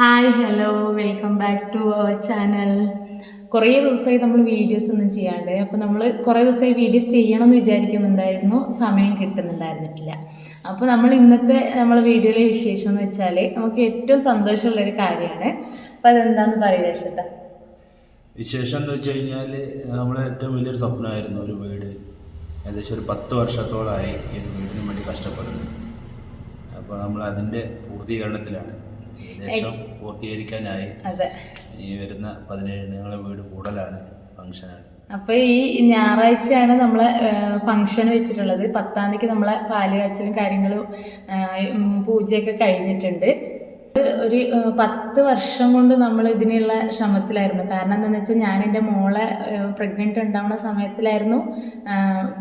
Hi hello welcome back to our channel കുറേ ദിവസമായി നമ്മൾ വീഡിയോസ് ഒന്നും ചെയ്യാണ്ട് അപ്പോൾ നമ്മൾ കുറേ ദിവസമായി വീഡിയോസ് ചെയ്യണമെന്ന് വിചാരിക്കുന്നുണ്ടായിരുന്നു. സമയം കിട്ടുന്നുണ്ടായിരുന്നിട്ടില്ല. അപ്പോൾ നമ്മൾ ഇന്നത്തെ നമ്മളെ വീഡിയോയിലെ വിശേഷം എന്ന് വെച്ചാൽ നമുക്ക് ഏറ്റവും സന്തോഷമുള്ളൊരു കാര്യമാണ്. അപ്പോൾ അതെന്താന്ന് പറയുക ചേട്ടാ വിശേഷം എന്ന് വെച്ച് കഴിഞ്ഞാൽ നമ്മളെ ഏറ്റവും വലിയൊരു സ്വപ്നമായിരുന്നു ഒരു വീട്. ഏകദേശം ഒരു പത്ത് വർഷത്തോളമായി ഈ ഒരു വീടിന് വേണ്ടി കഷ്ടപ്പെടുന്നത് അപ്പോൾ നമ്മൾ അതിന്റെ പൂർത്തീകരണത്തിലാണ്. ഏകദേശം പൂർത്തീകരിക്കാനായി അതെ. ഈ വരുന്ന പതിനേഴ് നിങ്ങളെ വീട് കൂടലാണ് ഫംഗ്ഷനാണ്. അപ്പോൾ ഈ ഞായറാഴ്ചയാണ് നമ്മളെ ഫംഗ്ഷൻ വെച്ചിട്ടുള്ളത്. പത്താം തീയതിക്ക് നമ്മളെ പാൽ കാച്ചലും കാര്യങ്ങളും പൂജയൊക്കെ കഴിഞ്ഞിട്ടുണ്ട്. ഒരു പത്ത് വർഷം കൊണ്ട് നമ്മൾ ഇതിനുള്ള ശ്രമത്തിലായിരുന്നു. കാരണം എന്താണെന്ന് വെച്ചാൽ ഞാൻ എന്റെ മോളെ പ്രഗ്നന്റ് ഉണ്ടാവുന്ന സമയത്തിലായിരുന്നു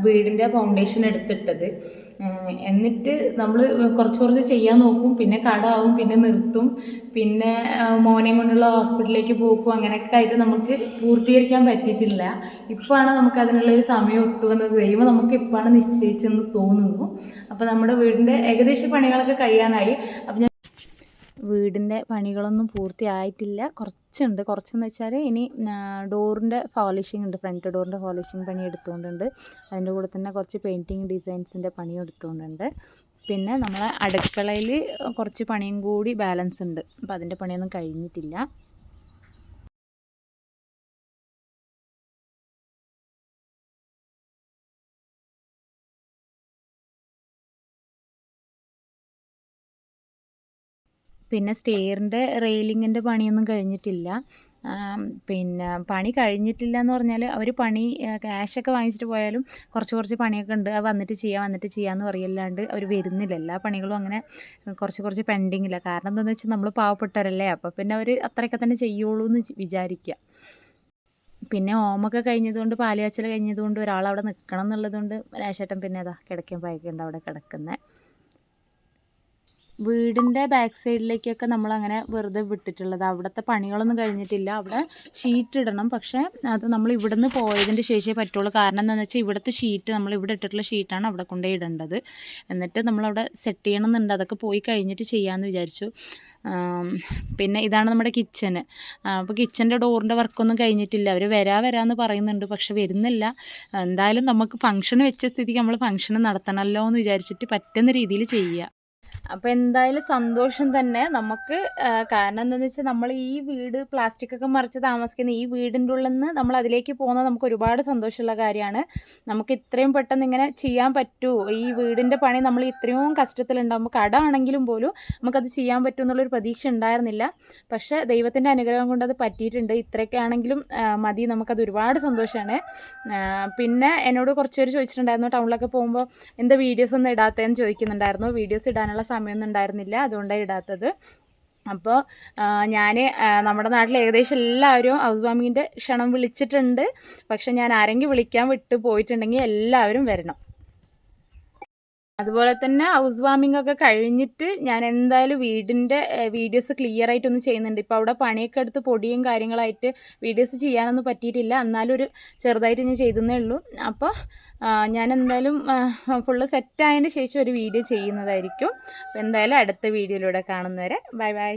വീടിന്റെ ഫൗണ്ടേഷൻ എടുത്തിട്ടത്. എന്നിട്ട് നമ്മൾ കുറച്ച് കുറച്ച് ചെയ്യാൻ നോക്കും. പിന്നെ കടാവും പിന്നെ നിർത്തും. പിന്നെ മോനെ കൊണ്ടുള്ള ഹോസ്പിറ്റലിലേക്ക് പോകും അങ്ങനെയൊക്കെ ആയിട്ട് നമുക്ക് പൂർത്തീകരിക്കാൻ പറ്റിയിട്ടില്ല. ഇപ്പോഴാണ് നമുക്ക് അതിനുള്ള ഒരു സമയം ഒത്തുവന്നത്. ദൈവം നമുക്ക് ഇപ്പോഴാണ് നിശ്ചയിച്ചെന്ന് തോന്നുന്നു. അപ്പോൾ നമ്മുടെ വീടിന്റെ ഏകദേശം പണികളൊക്കെ കഴിയാനായി. അപ്പം ഞാൻ വീടിന്റെ പണികളൊന്നും പൂർത്തിയായിട്ടില്ല. കുറച്ചുണ്ട്. കുറച്ചെന്ന് വെച്ചാൽ ഇനി ഡോറിന്റെ പോളിഷിംഗ് ഉണ്ട്. ഫ്രണ്ട് ഡോറിന്റെ പോളിഷിംഗ് പണി എടുത്തുകൊണ്ടുണ്ട്. അതിന്റെ കൂടെ തന്നെ കുറച്ച് പെയിന്റിങ് ഡിസൈൻസിന്റെ പണിയും എടുത്തുകൊണ്ടുണ്ട്. പിന്നെ നമ്മളെ അടുക്കളയിൽ കുറച്ച് പണിയും കൂടി ബാലൻസ് ഉണ്ട്. അപ്പോൾ അതിന്റെ പണിയൊന്നും കഴിഞ്ഞിട്ടില്ല. പിന്നെ സ്റ്റെയറിന്റെ റെയിലിങ്ങിന്റെ പണിയൊന്നും കഴിഞ്ഞിട്ടില്ല. പിന്നെ പണി കഴിഞ്ഞിട്ടില്ല എന്ന് പറഞ്ഞാൽ അവർ പണി ക്യാഷൊക്കെ വാങ്ങിച്ചിട്ട് പോയാലും കുറച്ച് കുറച്ച് പണിയൊക്കെ ഉണ്ട്. അത് വന്നിട്ട് ചെയ്യാം വന്നിട്ട് ചെയ്യാമെന്ന് പറയല്ലാണ്ട് അവർ വരുന്നില്ല. എല്ലാ പണികളും അങ്ങനെ കുറച്ച് കുറച്ച് പെൻഡിങ്ങില്ല കാരണം എന്താണെന്ന് വെച്ചാൽ നമ്മൾ പാവപ്പെട്ടവരല്ലേ? അപ്പോൾ പിന്നെ അവർ അത്രയൊക്കെ തന്നെ ചെയ്യുള്ളൂ എന്ന് വിചാരിക്കുക പിന്നെ ഓമൊക്കെ കഴിഞ്ഞതുകൊണ്ട് പാലുകാച്ചൽ കഴിഞ്ഞതുകൊണ്ട് ഒരാൾ അവിടെ നിൽക്കണം എന്നുള്ളതുകൊണ്ട് രാശേട്ടൻ പിന്നെ അതാ കിടക്കാൻ പായക്കുണ്ട് അവിടെ കിടക്കുന്നത് വീടിന്റെ ബാക്ക് സൈഡിലേക്കൊക്കെ നമ്മൾ അങ്ങനെ വെറുതെ വിട്ടിട്ടുള്ളത്. അവിടുത്തെ പണികളൊന്നും കഴിഞ്ഞിട്ടില്ല. അവിടെ ഷീറ്റ് ഇടണം. പക്ഷേ അത് നമ്മൾ ഇവിടുന്ന് പോയതിന്റെ ശേഷമേ പറ്റുള്ളൂ. കാരണം എന്താണെന്ന് വെച്ചാൽ ഇവിടുത്തെ ഷീറ്റ് നമ്മൾ ഇവിടെ ഇട്ടിട്ടുള്ള ഷീറ്റാണ് അവിടെ കൊണ്ടേ ഇടേണ്ടത്. എന്നിട്ട് നമ്മളവിടെ സെറ്റ് ചെയ്യണമെന്നുണ്ട്. അതൊക്കെ പോയി കഴിഞ്ഞിട്ട് ചെയ്യാമെന്ന് വിചാരിച്ചു. പിന്നെ ഇതാണ് നമ്മുടെ കിച്ചന് അപ്പോൾ കിച്ചന്റെ ഡോറിന്റെ വർക്കൊന്നും കഴിഞ്ഞിട്ടില്ല. അവർ വരാ വരാമെന്ന് പറയുന്നുണ്ട്. പക്ഷെ വരുന്നില്ല. എന്തായാലും നമുക്ക് ഫംഗ്ഷൻ വെച്ച സ്ഥിതിക്ക് നമ്മൾ ഫംഗ്ഷൻ നടത്തണമല്ലോ എന്ന് വിചാരിച്ചിട്ട് പറ്റുന്ന രീതിയിൽ ചെയ്യുക അപ്പോൾ എന്തായാലും സന്തോഷം തന്നെ. നമുക്ക് കാരണം എന്താണെന്ന് വെച്ചാൽ നമ്മൾ ഈ വീട് പ്ലാസ്റ്റിക് ഒക്കെ മറിച്ച് താമസിക്കുന്ന ഈ വീടിന്റെ ഉള്ളിൽ നിന്ന് നമ്മൾ അതിലേക്ക് പോകുന്നത് നമുക്ക് ഒരുപാട് സന്തോഷമുള്ള കാര്യമാണ്. നമുക്ക് ഇത്രയും പെട്ടെന്ന് ഇങ്ങനെ ചെയ്യാൻ പറ്റുമോ ഈ വീടിന്റെ പണി നമ്മൾ ഇത്രയും കഷ്ടത്തിലുണ്ടാകുമ്പോൾ കടമാണെങ്കിലും പോലും നമുക്കത് ചെയ്യാൻ പറ്റും എന്നുള്ളൊരു പ്രതീക്ഷ ഉണ്ടായിരുന്നില്ല. പക്ഷേ ദൈവത്തിന്റെ അനുഗ്രഹം കൊണ്ട് അത് പറ്റിയിട്ടുണ്ട്. ഇത്രയൊക്കെ ആണെങ്കിലും മതി. നമുക്കത് ഒരുപാട് സന്തോഷമാണ് പിന്നെ എന്നോട് കുറച്ച് പേര് ചോദിച്ചിട്ടുണ്ടായിരുന്നു ടൗണിലൊക്കെ പോകുമ്പോൾ എന്താ വീഡിയോസ് ഒന്നും ഇടാത്തതെന്ന് ചോദിക്കുന്നുണ്ടായിരുന്നു. വീഡിയോസ് ഇടാനുള്ള സമയമൊന്നും ഉണ്ടായിരുന്നില്ല. അതുകൊണ്ടാണ് ഇടാത്തത്. അപ്പോൾ ഞാൻ നമ്മുടെ നാട്ടിൽ ഏകദേശം എല്ലാവരും ഹൗസ് വാമിങ്ങിന്റെ ക്ഷണം വിളിച്ചിട്ടുണ്ട്. പക്ഷെ ഞാൻ ആരെങ്കിലും വിളിക്കാൻ വിട്ടു പോയിട്ടുണ്ടെങ്കിൽ എല്ലാവരും വരണം. അതുപോലെ തന്നെ ഹൗസ് വാമിംഗ് ഒക്കെ കഴിഞ്ഞിട്ട് ഞാൻ എന്തായാലും വീടിന്റെ വീഡിയോസ് ക്ലിയർ ആയിട്ടൊന്ന് ചെയ്യുന്നുണ്ട്. ഇപ്പോൾ അവിടെ പണിയൊക്കെ എടുത്ത് പൊടിയും കാര്യങ്ങളായിട്ട് വീഡിയോസ് ചെയ്യാനൊന്നും പറ്റിയിട്ടില്ല. എന്നാലും ഒരു ചെറുതായിട്ട് ഞാൻ ചെയ്തതേ ഉള്ളൂ. അപ്പോൾ ഞാൻ എന്തായാലും ഫുള്ള് സെറ്റായതിന് ശേഷം ഒരു വീഡിയോ ചെയ്യുന്നതായിരിക്കും. അപ്പോൾ എന്തായാലും അടുത്ത വീഡിയോയിലൂടെ കാണുന്നവരെ. Bye bye